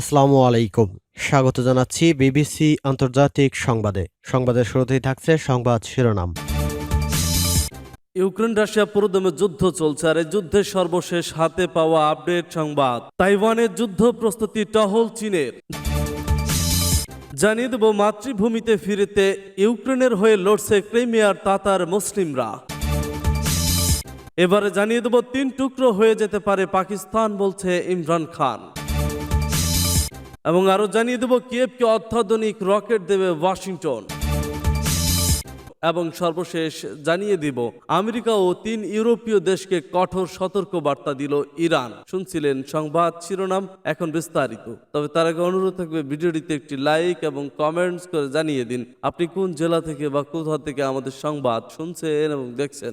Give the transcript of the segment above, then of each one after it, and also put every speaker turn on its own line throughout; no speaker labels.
আসসালামু আলাইকুম। স্বাগত জানাচ্ছি বিবিসি আন্তর্জাতিক সংবাদে। সংবাদের শুরুতেই থাকছে সংবাদ শিরোনাম।
ইউক্রেন রাশিয়া পুরোদমে যুদ্ধ চলছে আর এই যুদ্ধের সর্বশেষ হাতে পাওয়া আপডেট সংবাদ। তাইওয়ানের যুদ্ধ প্রস্তুতি টহল চীনের। জানিয়ে দেব, মাতৃভূমিতে ফিরেতে ইউক্রেনের হয়ে লড়ছে ক্রিমিয়ার তাতার মুসলিমরা। এবারে জানিয়ে দেব, তিন টুকরো হয়ে যেতে পারে পাকিস্তান, বলছে ইমরান খান। এবং আরও জানিয়ে দেব, কিয়েভকে অত্যাধুনিক রকেট দেবে ওয়াশিংটন। এবং সর্বশেষ জানিয়ে দিব, আমেরিকা ও তিন ইউরোপীয় দেশকে কঠোর সতর্ক বার্তা দিল ইরান। শুনছিলেন সংবাদ শিরোনাম, এখন বিস্তারিত। তবে তার আগে অনুরোধ থাকবে, ভিডিওটিতে একটি লাইক এবং কমেন্টস করে জানিয়ে দিন, আপনি কোন জেলা থেকে বা কোথা থেকে আমাদের সংবাদ শুনছেন এবং দেখছেন।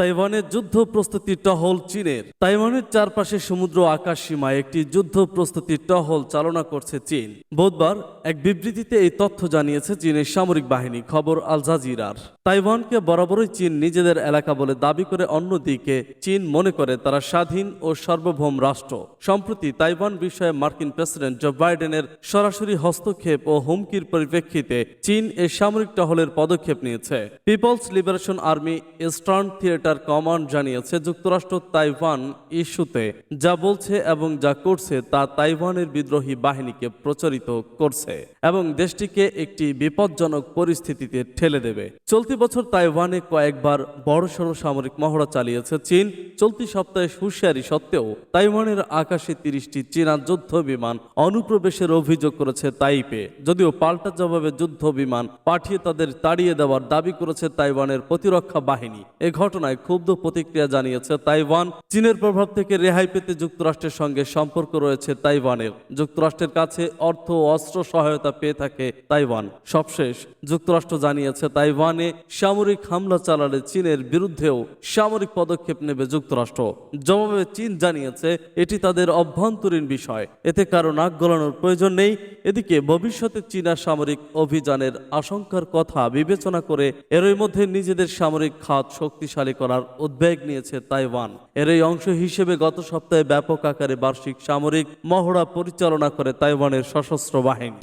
তাইওয়ানের যুদ্ধ প্রস্তুতি টহল চীনের। তাইওয়ানের চারপাশে সমুদ্র আকাশ সীমায় একটি যুদ্ধ প্রস্তুতি টহল চালনা করছে চীন। বুধবার এক বিবৃতিতে এই তথ্য জানিয়েছে চীনের সামরিক বাহিনী, খবর আল জাজিরার। তাইওয়ানকে বরাবরই চীন নিজেদের এলাকা বলে দাবি করে অন্যদিকে চীন মনে করে তারা স্বাধীন ও সার্বভৌম রাষ্ট্র। সম্প্রতি তাইওয়ান বিষয়ে মার্কিন প্রেসিডেন্ট জো বাইডেনের সরাসরি হস্তক্ষেপ ও হুমকির পরিপ্রেক্ষিতে চীন এ সামরিক টহলের পদক্ষেপ নিয়েছে। People's Liberation Army Eastern Theatre Command জানিয়েছে যুক্তরাষ্ট্র তাইওয়ান ইস্যুতে যা বলছে এবং যা করছে তা তাইওয়ানের বিদ্রোহী বাহিনীকে প্রচারিত করছে এবং দেশটিকে একটি বিপজ্জনক পরিস্থিতিতে ঠেলে দেবে। চলতি বছর তাইওয়ানে কয়েকবার বড়সড় সামরিক মহড়া চালিয়েছে চীন। চলতি সপ্তাহে হুঁশিয়ারি সত্ত্বেও তাইওয়ানের আকাশে তিরিশটি চীনা যুদ্ধ বিমান অনুপ্রবেশের অভিযোগ করেছে তাইপে। যদিও পাল্টা জবাবে যুদ্ধ বিমান পাঠিয়ে তাদের তাড়িয়ে দেওয়ার দাবি করেছে তাইওয়ানের প্রতিরক্ষা বাহিনী। এ ঘটনায় ক্ষুব্ধ প্রতিক্রিয়া জানিয়েছে তাইওয়ান। চীনের প্রভাব থেকে রেহাই পেতে যুক্তরাষ্ট্রের সঙ্গে সম্পর্ক রয়েছে তাইওয়ানের। যুক্তরাষ্ট্রের কাছে অর্থ অস্ত্র সহায়তা পেয়ে থাকে তাইওয়ান। সবশেষ, যুক্তরাষ্ট্র জানিয়েছে তাইওয়ানে সামরিক হামলা চালালে চীনের বিরুদ্ধেও সামরিক পদক্ষেপ নেবে যুক্তরাষ্ট্র। জবাবে চীন জানিয়েছে, এটি তাদের অভ্যন্তরীণ বিষয়। এতে কারও নাক গলানোর প্রয়োজন নেই। এদিকে ভবিষ্যতে চীনা সামরিক অভিযানের আশঙ্কার কথা বিবেচনা করে এরই মধ্যে নিজেদের সামরিক খাত শক্তিশালী করার উদ্বেগ নিয়েছে তাইওয়ান। এর এই অংশ হিসেবে গত সপ্তাহে ব্যাপক আকারে বার্ষিক সামরিক মহড়া পরিচালনা করে তাইওয়ানের সশস্ত্র বাহিনী।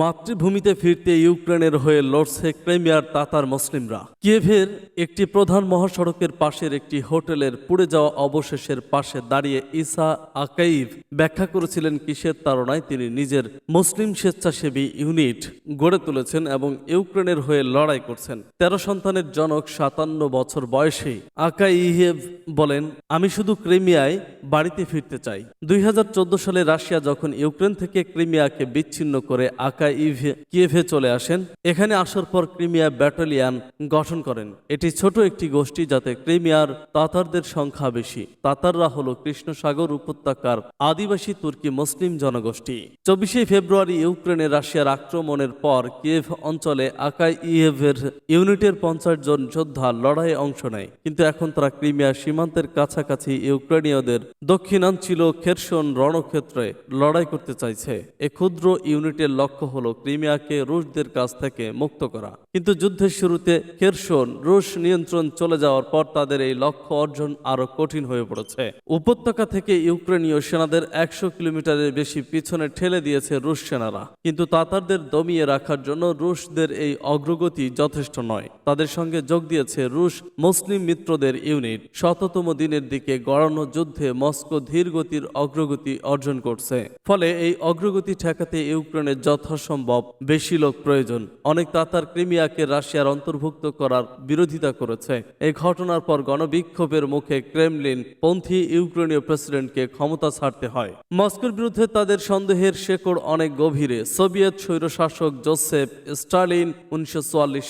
মাতৃভূমিতে ফিরতে ইউক্রেনের হয়ে লড়ছে ক্রেমিয়ার তাতার মুসলিমরা। কিয়েভের একটি প্রধান মহাসড়কের পাশের একটি হোটেলের পুড়ে যাওয়া অবশেষের পাশে দাঁড়িয়ে ইসা আকাইভ ব্যাখ্যা করেছিলেন কিসের তাড়নায় তিনি নিজের মুসলিম স্বেচ্ছাসেবী ইউনিট গড়ে তুলেছেন এবং ইউক্রেনের হয়ে লড়াই করছেন। তেরো সন্তানের জনক সাতান্ন বছর বয়সেই আকাইহেভ বলেন, আমি শুধু ক্রিমিয়ায় বাড়িতে ফিরতে চাই। দুই হাজার চোদ্দ সালে রাশিয়া যখন ইউক্রেন থেকে ক্রিমিয়াকে বিচ্ছিন্ন করে আকাইভ কিয়েভে চলে আসেন, এখানে আসার পর ক্রিমিয়া ব্যাটালিয়ান গঠন করেন। এটি ছোট একটি গোষ্ঠী যাতে ক্রিমিয়ার তাতারদের সংখ্যা বেশি। তাতাররা হল কৃষ্ণসাগর উপত্যকার আদিবাসী তুর্কি মুসলিম জনগোষ্ঠী। চব্বিশে ফেব্রুয়ারি ইউক্রেনে রাশিয়ার আক্রমণের পর কিয়েভ অঞ্চলে আকাই ইয়েভের ইউনিটের পঞ্চাশ জন যোদ্ধা লড়াইয়ে অংশ নেয়। কিন্তু এখন তারা ক্রিমিয়া সীমান্তের কাছাকাছি ইউক্রেনীয়দের দক্ষিণাঞ্চল খেরসন রণক্ষেত্রে লড়াই করতে চাইছে। এ ক্ষুদ্র ইউনিটের লক্ষ্য হল ক্রিমিয়াকে রুশদের কাছ থেকে মুক্ত করা। কিন্তু যুদ্ধের শুরুতে খেরসন রুশ নিয়ন্ত্রণ চলে যাওয়ার পর তাদের এই লক্ষ্য অর্জন আরও কঠিন হয়ে পড়েছে। উপত্যকা থেকে ইউক্রেনীয় সেনাদের একশো কিলোমিটারের বেশি পিছনে ঠেলে দিয়েছে রুশ সেনারা। কিন্তু তাতারদের দমিয়ে রাখার জন্য রুশদের এই অগ্রগতি যথেষ্ট নয়। তাদের সঙ্গে যোগ দিয়েছে রুশ মুসলিম মিত্রদের ইউনিট। শততম দিনের দিকে গড়ানো যুদ্ধে মস্কো ধীর গতির অগ্রগতি অর্জন করছে। ফলে এই অগ্রগতি ঠেকাতে ইউক্রেনের যথাসম্ভব বেশি লোক প্রয়োজন। অনেক তাতার ক্রিমিয়াকে রাশিয়ার অন্তর্ভুক্ত করার বিরোধিতা করেছে। এই ঘটনার পর গণবিক্ষোভের মুখে ক্রেমলিন পন্থী ইউক্রেনীয় প্রেসিডেন্টকে ক্ষমতা ছাড়তে হয়। মস্কোর বিরুদ্ধে তাদের সন্দেহের শেকড় অনেক গভীরে। সোভিয়েত স্বৈরশাসক জোসেফ স্টালিন উনিশশো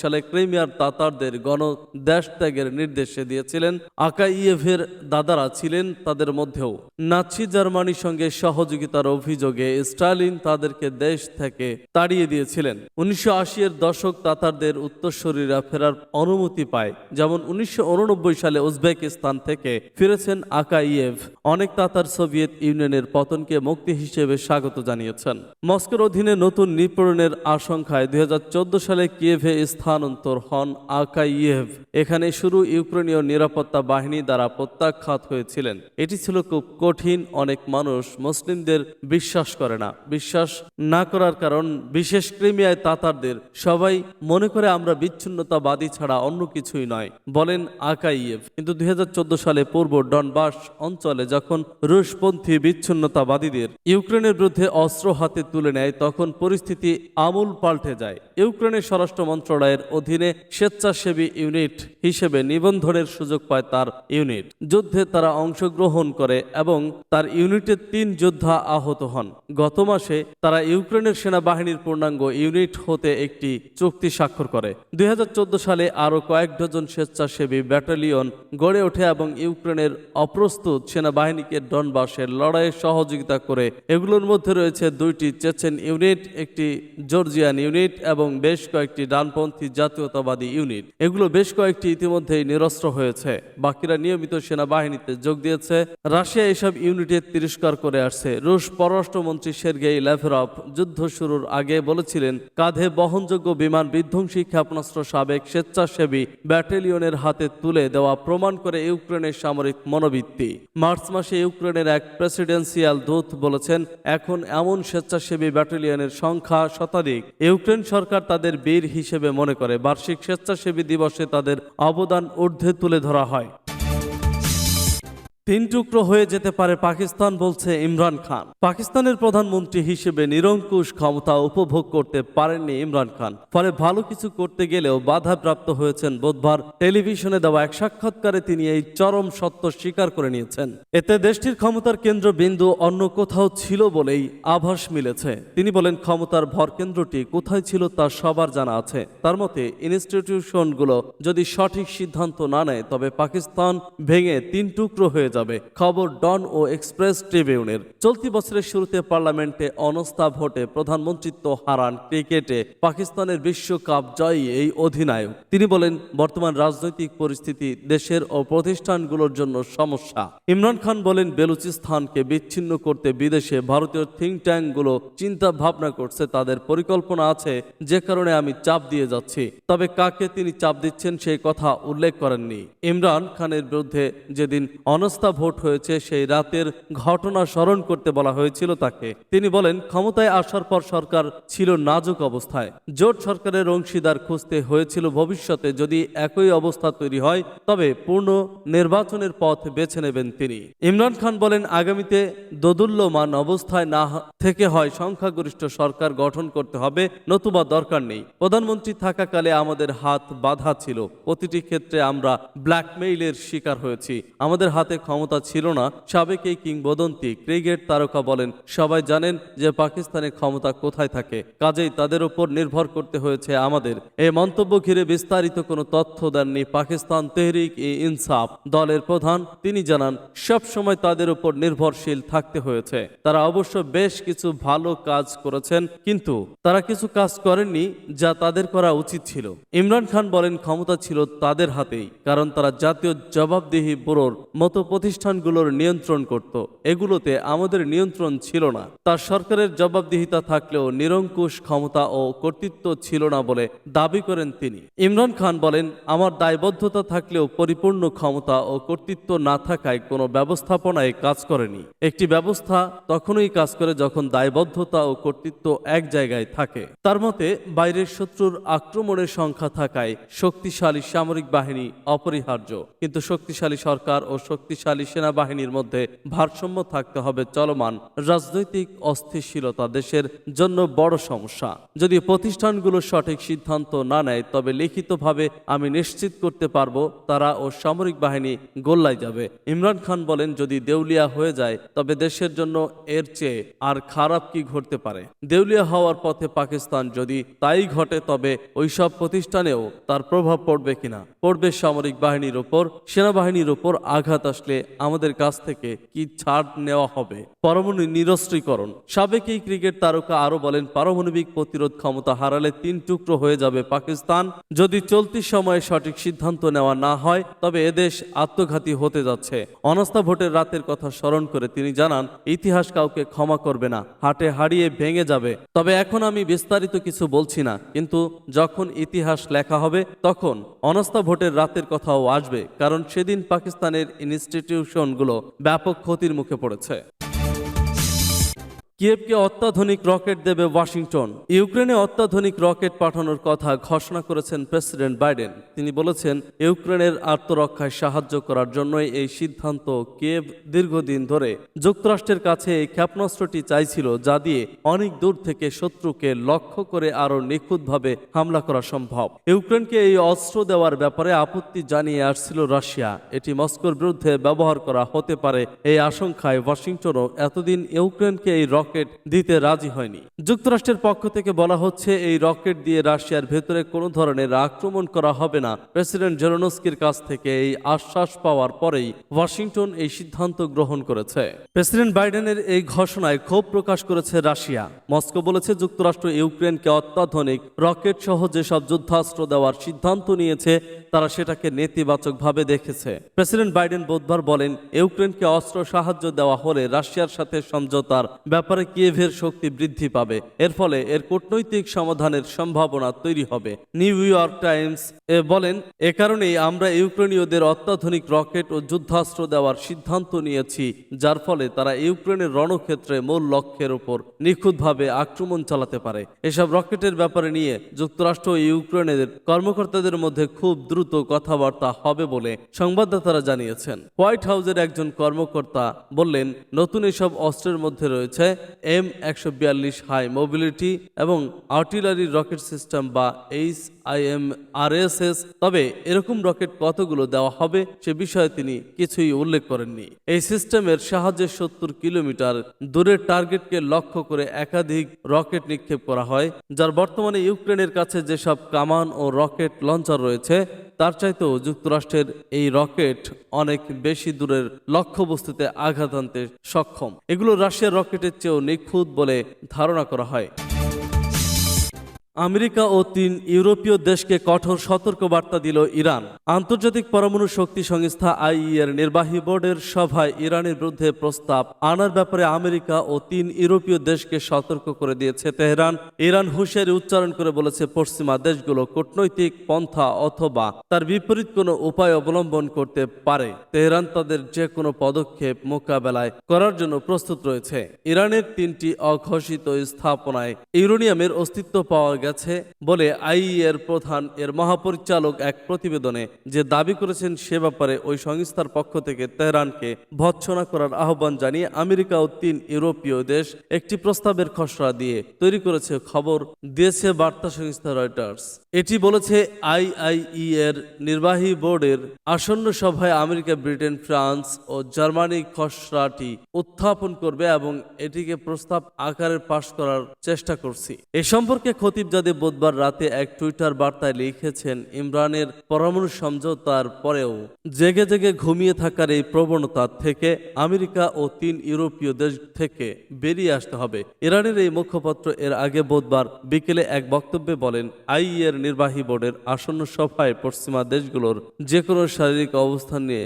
সালে ক্রিমিয়ার তাতারদের গণ দেশ ত্যাগের নির্দেশে দিয়েছিলেন। আকাইয়েভের দাদারা ছিলেন তাদের মধ্যেও। নাৎসি জার্মানির সঙ্গে সহযোগিতার অভিযোগে স্টালিন তাদেরকে দেশ থেকে তাড়িয়ে দিয়েছিলেন। উনিশশো এর দশক তাতারদের উত্তরসূরিরা ফেরার অনুমতি পায়। যেমন উনিশশো সালে উজবেকিস্তান থেকে ফিরেছেন আকাইয়েভ। অনেক তাতার সোভিয়েত ইউনিয়নের পতনকে মুক্তি হিসেবে স্বাগত জানিয়েছেন। মস্কোর অধীনে নতুন নিপীড়নের আশঙ্কায় দুই সালে কিয়েভে স্থানান্তর হন আকাইয়েভ। এখানে শুরু ইউক্রেনীয় নিরাপত্তা বাহিনী দ্বারা প্রত্যাখ্যাত হয়েছিলেন। এটি ছিল খুব কঠিন, অনেক মানুষ মুসলিমদের বিশ্বাস করে না। বিশ্বাস না করার কারণ বিশেষ ক্রিমিয়ায় তাতারদের সবাই মনে করে আমরা বিচ্ছিন্নতাবাদী ছাড়া অন্য কিছুই নয়। বলেন আকাইয়েভ। কিন্তু দুই হাজার চোদ্দ সালে পূর্ব ডনবাস অঞ্চলে যখন রুশপন্থী বিচ্ছিন্নতাবাদীদের ইউক্রেনের বিরুদ্ধে অস্ত্র হাতে তুলে নেয়, তখন পরিস্থিতি আমূল পাল্টে যায়। ইউক্রেনের স্বরাষ্ট্র মন্ত্রণালয়ের অধীনে স্বেচ্ছাসেবী ইউনিট হিসেবে নিবন্ধনের সুযোগ পায় তার ইউনিট। যুদ্ধে তারা অংশগ্রহণ করে এবং তার ইউনিটের তিন যোদ্ধা আহত হন। গত মাসে তারা ইউক্রেনের সেনাবাহিনীর পূর্ণাঙ্গ ইউনিট হতে একটি চুক্তি স্বাক্ষর করে। দুই হাজার চোদ্দ সালে আরও কয়েক ডজন স্বেচ্ছাসেবী ব্যাটালিয়ন গড়ে ওঠে এবং ইউক্রেনের অপ্রস্তুত সেনাবাহিনীকে ডনবাসের লড়াইয়ে সহযোগিতা করে। এগুলোর মধ্যে রয়েছে দুইটি চেচেন ইউনিট, একটি জর্জিয়ান ইউনিট এবং বেশ কয়েকটি ডানপন্থী জাতীয়তাবাদী ইউনিট। এগুলো বেশ কয়েকটি ইতিমধ্যেই নিরস্ত্র হয়েছে। বাকিরা নিয়মিত সেনাবাহিনীতে যোগ দিয়েছে। রাশিয়া এসব ইউনিটের তিরস্কার করে আসছে। রুশ পররাষ্ট্রমন্ত্রী সের্গেই ল্যাভরভ যুদ্ধ শুরুর আগে বলেছিলেন, কাঁধে বহনযোগ্য বিমান বিধ্বংসী ক্ষেপণাস্ত্র সাবেক স্বেচ্ছাসেবী ব্যাটালিয়নের হাতে তুলে দেওয়া প্রমাণ করে ইউক্রেনের সামরিক মনোবৃত্তি। মার্চ মাসে ইউক্রেনের এক প্রেসিডেন্সিয়াল দূত বলেছেন, এখন এমন স্বেচ্ছাসেবী ব্যাটালিয়নের সংখ্যা শতাধিক। ইউক্রেন সরকার তাদের বীর হিসেবে মনে করে। বার্ষিক স্বেচ্ছাসেবী দিবসে তাদের অবদান ঊর্ধ্বে তুলে ধরা হয়। তিন টুকরো হয়ে যেতে পারে পাকিস্তান, বলছে ইমরান খান। পাকিস্তানের প্রধানমন্ত্রী হিসেবে নিরঙ্কুশ ক্ষমতা উপভোগ করতে পারেননি ইমরান খান। ফলে ভালো কিছু করতে গেলেও বাধাপ্রাপ্ত হয়েছেন বুধবার। টেলিভিশনে দেওয়া এক সাক্ষাৎকারে তিনি এই চরম সত্য স্বীকার করে নিয়েছেন। এতে দেশটির ক্ষমতার কেন্দ্রবিন্দু অন্য কোথাও ছিল বলেই আভাস মিলেছে। তিনি বলেন, ক্ষমতার ভরকেন্দ্রটি কোথায় ছিল তা সবার জানা আছে। তার মতে ইনস্টিটিউশনগুলো যদি সঠিক সিদ্ধান্ত না নেয়, তবে পাকিস্তান ভেঙে তিন টুকরো হয়ে যাবে। খবর ডন ও এক্সপ্রেস ট্রিবিউনের। চলতি বছরের শুরুতে পার্লামেন্টে অনস্থা ভোটে প্রধানমন্ত্রিত্ব হারান ক্রিকেটে পাকিস্তানের বিশ্বকাপ জয়ী এই অধিনায়ক। তিনি বলেন, বর্তমান রাজনৈতিক পরিস্থিতি দেশের ও প্রতিষ্ঠানগুলোর জন্য সমস্যা। ইমরান খান বলেন, বেলুচিস্তানকে বিচ্ছিন্ন করতে বিদেশে ভারতীয় থিঙ্ক ট্যাঙ্কগুলো চিন্তা ভাবনা করছে, তাদের পরিকল্পনা আছে, যে কারণে আমি চাপ দিয়ে যাচ্ছি। তবে কাকে তিনি চাপ দিচ্ছেন সেই কথা উল্লেখ করেননি। ইমরান খানের বিরুদ্ধে যেদিন অনস্থা ভোট হয়েছে, সেই রাতের ঘটনা স্মরণ করতে বলা হয়েছিল তাকে। তিনি বলেন, ক্ষমতায় আসার পর সরকার ছিল নাজুক অবস্থায়। জোট সরকারের অংশীদার খুঁজতে হয়েছিল ভবিষ্যতে যদি একই অবস্থা তৈরি হয়, তবে পূর্ণ নির্বাচনের পথ বেছে নেবেন তিনি। ইমরান খান বলেন, আগামীতে দোদুল্যমান অবস্থায় না থেকে হয় সংখ্যাগরিষ্ঠ সরকার গঠন করতে হবে, নতুবা দরকার নেই। প্রধানমন্ত্রী থাকাকালে আমাদের হাত বাধা ছিল। প্রতিটি ক্ষেত্রে আমরা ব্ল্যাকমেইলের শিকার হয়েছি। আমাদের হাতে ক্ষমতা ছিল না, সাবেক এই কিংবদন্তি ক্রিকেট তারকা বলেন, সবাই জানেন যে পাকিস্তানের ক্ষমতা কোথায় থাকে, কাজেই তাদের উপর নির্ভর করতে হয়েছে আমাদের। এই মন্তব্য ঘিরে বিস্তারিত কোনো তথ্য দেননি পাকিস্তান তেহরিক ই ইনসাফ দলের প্রধান। তিনি জানান, সব সময় তাদের উপর নির্ভরশীল থাকতে হয়েছে। তারা অবশ্য বেশ কিছু ভালো কাজ করেছেন, কিন্তু তারা কিছু কাজ করেননি যা তাদের করা উচিত ছিল। ইমরান খান বলেন, ক্ষমতা ছিল তাদের হাতেই, কারণ তারা জাতীয় জবাবদিহি ব্যুরোর মতো প্রতিষ্ঠানগুলোর নিয়ন্ত্রণ করত। এগুলোতে আমাদের নিয়ন্ত্রণ ছিল না। তার সরকারের জবাবদিহিতা থাকলেও নিরঙ্কুশ ক্ষমতা ও কর্তৃত্ব ছিল না বলে দাবি করেন তিনি। ইমরান খান বলেন, আমার দায়বদ্ধতা থাকলেও পরিপূর্ণ ক্ষমতা ও কর্তৃত্ব না থাকায় কোনো ব্যবস্থাপনায় কাজ করেনি। একটি ব্যবস্থা তখনই কাজ করে যখন দায়বদ্ধতা ও কর্তৃত্ব এক জায়গায় থাকে। তার মতে, বাইরের শত্রুর আক্রমণের সংখ্যা থাকায় শক্তিশালী সামরিক বাহিনী অপরিহার্য। কিন্তু শক্তিশালী সরকার ও শক্তিশালী সেনাবাহিনীর মধ্যে ভারসাম্য থাকতে হবে চলমান রাজনৈতিক অস্থিরশীলতা দেশের জন্য বড় সমস্যা। যদি প্রতিষ্ঠানগুলো সঠিক সিদ্ধান্ত না নেয়, তবে লিখিতভাবে আমি নিশ্চিত করতে পারব তারা ও সামরিক বাহিনী গোল্লায় যাবে। ইমরান খান বলেন, যদি দেউলিয়া হয়ে যায়, তবে দেশের জন্য এর চেয়ে আর খারাপ কি ঘটতে পারে? দেউলিয়া হওয়ার পথে পাকিস্তান যদি তাই ঘটে, তবে ওইসব প্রতিষ্ঠানেও তার প্রভাব পড়বে কিনা? পড়বে সামরিক বাহিনীর ওপর, সেনাবাহিনীর ওপর আঘাত আসলে হিসেবে আমাদের কাছ থেকে কি ছাড় নেওয়া হবে? পরমাণু নিরস্ত্রীকরণ। সাবেক এই ক্রিকেট তারকা আরও বলেন, পারমাণবিক প্রতিরোধ ক্ষমতা হারালে তিন টুকরো হয়ে যাবে পাকিস্তান। যদি চলতি সময়ে সঠিক সিদ্ধান্ত নেওয়া না হয়, তবে এদেশ আত্মঘাতী হতে যাচ্ছে। অনাস্থা ভোটের রাতের কথা স্মরণ করে তিনি জানান, ইতিহাস কাউকে ক্ষমা করবে না, হাটে হারিয়ে ভেঙে যাবে। তবে এখন আমি বিস্তারিত কিছু বলছি না, কিন্তু যখন ইতিহাস লেখা হবে, তখন অনাস্থা ভোটের রাতের কথাও আসবে, কারণ সেদিন পাকিস্তানের ইনস্টিটিউশনগুলো ব্যাপক ক্ষতির মুখে পড়েছে। কিয়েভকে অত্যাধুনিক রকেট দেবে ওয়াশিংটন। ইউক্রেনে অত্যাধুনিক রকেট পাঠানোর কথা ঘোষণা করেছেন প্রেসিডেন্ট বাইডেন। তিনি বলেছেন, ইউক্রেনের আত্মরক্ষায় সাহায্য করার জন্যই এই সিদ্ধান্ত কিয়েভ দীর্ঘদিন ধরে। যুক্তরাষ্ট্রের কাছে এই ক্ষেপণাস্ত্রটি চাইছিল, যা দিয়ে অনেক দূর থেকে শত্রুকে লক্ষ্য করে আরও নিখুঁতভাবে হামলা করা সম্ভব। ইউক্রেনকে এই অস্ত্র দেওয়ার ব্যাপারে আপত্তি জানিয়ে আসছিল রাশিয়া। এটি মস্কোর বিরুদ্ধে ব্যবহার করা হতে পারে। এই আশঙ্কায় ওয়াশিংটনও এতদিন ইউক্রেনকে এই রকেট দিতে রাজি হয়নি। যুক্তরাষ্ট্রের পক্ষ থেকে বলা হচ্ছে, এই রকেট দিয়ে রাশিয়ার ভেতরে কোনো ধরনের আক্রমণ করা হবে না। প্রেসিডেন্ট জেরোনস্কির কাছ থেকে এই আশ্বাস পাওয়ার পরেই ওয়াশিংটন এই সিদ্ধান্ত গ্রহণ করেছে। প্রেসিডেন্ট বাইডেনের এই ঘোষণায় ক্ষোভ প্রকাশ করেছে রাশিয়া। মস্কো বলেছে, যুক্তরাষ্ট্র ইউক্রেনকে অত্যাধুনিক রকেট সহ যেসব যুদ্ধাস্ত্র দেওয়ার সিদ্ধান্ত নিয়েছে, তারা সেটাকে নেতিবাচকভাবে দেখেছে। প্রেসিডেন্ট বাইডেন বুধবার বলেন, ইউক্রেনকে অস্ত্র সাহায্য দেওয়া হলে রাশিয়ার সাথে সমঝোতার ব্যাপারে কিয়েভের শক্তি বৃদ্ধি পাবে। এর ফলে এর কূটনৈতিক সমাধানের সম্ভাবনা তৈরি হবে। নিউ ইয়র্ক টাইমস এ বলেন, এ কারণেই আমরা ইউক্রেনীয়দের অত্যাধুনিক রকেট ও যুদ্ধাস্ত্র দেওয়ার সিদ্ধান্ত নিয়েছি, যার ফলে তারা ইউক্রেনের রণক্ষেত্রে মূল লক্ষ্যের উপর নিখুঁতভাবে আক্রমণ চালাতে পারে। এসব রকেটের ব্যাপারে নিয়ে যুক্তরাষ্ট্র ও ইউক্রেনের কর্মকর্তাদের মধ্যে খুব দ্রুত কথাবার্তা হবে বলে সংবাদদাতারা জানিয়েছেন। হোয়াইট হাউসের একজন কর্মকর্তা বললেন, নতুন এসব অস্ত্রের মধ্যে রয়েছে এম একশো বিয়াল্লিশ হাই মোবিলিটি এবং আর্টিলারি রকেট সিস্টেম বা H I M A R S তবে এরকম রকেট কতগুলো দেওয়া হবে সে বিষয়ে তিনি কিছুই উল্লেখ করেননি। এই সিস্টেমের সাহায্যে সত্তর কিলোমিটার দূরের টার্গেটকে লক্ষ্য করে একাধিক রকেট নিক্ষেপ করা হয়, যার বর্তমানে ইউক্রেনের কাছে যেসব কামান ও রকেট লঞ্চার রয়েছে তার চাইতেও যুক্তরাষ্ট্রের এই রকেট অনেক বেশি দূরের লক্ষ্যবস্তুতে আঘাত আনতে সক্ষম। এগুলো রাশিয়ার রকেটের চেয়েও নিখুঁত বলে ধারণা করা হয়। আমেরিকা ও তিন ইউরোপীয় দেশকে কঠোর সতর্কবার্তা দিল ইরান। আন্তর্জাতিক পরমাণু শক্তি সংস্থা আইইএর নির্বাহী বোর্ডের সভায় ইরানের বিরুদ্ধে প্রস্তাব আনার ব্যাপারে আমেরিকা ও তিন ইউরোপীয় দেশকে সতর্ক করে দিয়েছে তেহরান। ইরান হুঁশিয়ারি উচ্চারণ করে বলেছে, পশ্চিমা দেশগুলো কূটনৈতিক পন্থা অথবা তার বিপরীত কোনো উপায় অবলম্বন করতে পারে। তেহরান তাদের যে কোনো পদক্ষেপ মোকাবেলায় করার জন্য প্রস্তুত রয়েছে। ইরানের তিনটি অঘোষিত স্থাপনায় ইউরোনিয়ামের অস্তিত্ব পাওয়া গেছে বলে আইইএর প্রধান এর মহাপরিচালক এক প্রতিবেদনে যে দাবি করেছেন সে ব্যাপারে ওই সংস্থার পক্ষ থেকে তেহরানকে ভৎসনা করার আহ্বান জানিয়ে আমেরিকা ও তিন ইউরোপীয় দেশ একটি প্রস্তাবের খসড়া দিয়ে তৈরি করেছে খবর দিয়েছে বার্তা সংস্থা রয়টার্স। এটি বলেছে আইআইই এর নির্বাহী বোর্ডের আসন্ন সভায় আমেরিকা, ব্রিটেন, ফ্রান্স ও জার্মানি খসড়াটি উত্থাপন করবে এবং এটিকে প্রস্তাব আকারে পাশ করার চেষ্টা করছি। এ সম্পর্কে খতিবজাদে বুধবার রাতে এক টুইটার বার্তায় লিখেছেন, ইমরানের পরমাণু সমঝোতার পরেও জেগে জেগে ঘুমিয়ে থাকার এই প্রবণতা থেকে আমেরিকা ও তিন ইউরোপীয় দেশ থেকে বেরিয়ে আসতে হবে। ইরানের এই মুখপাত্র এর আগে বুধবার বিকেলে এক বক্তব্যে বলেন আই এর নির্বাহী বোর্ডের আসন্ন সভায় পশ্চিমা দেশগুলোর যে কোনো শারীরিক অবস্থান নিয়ে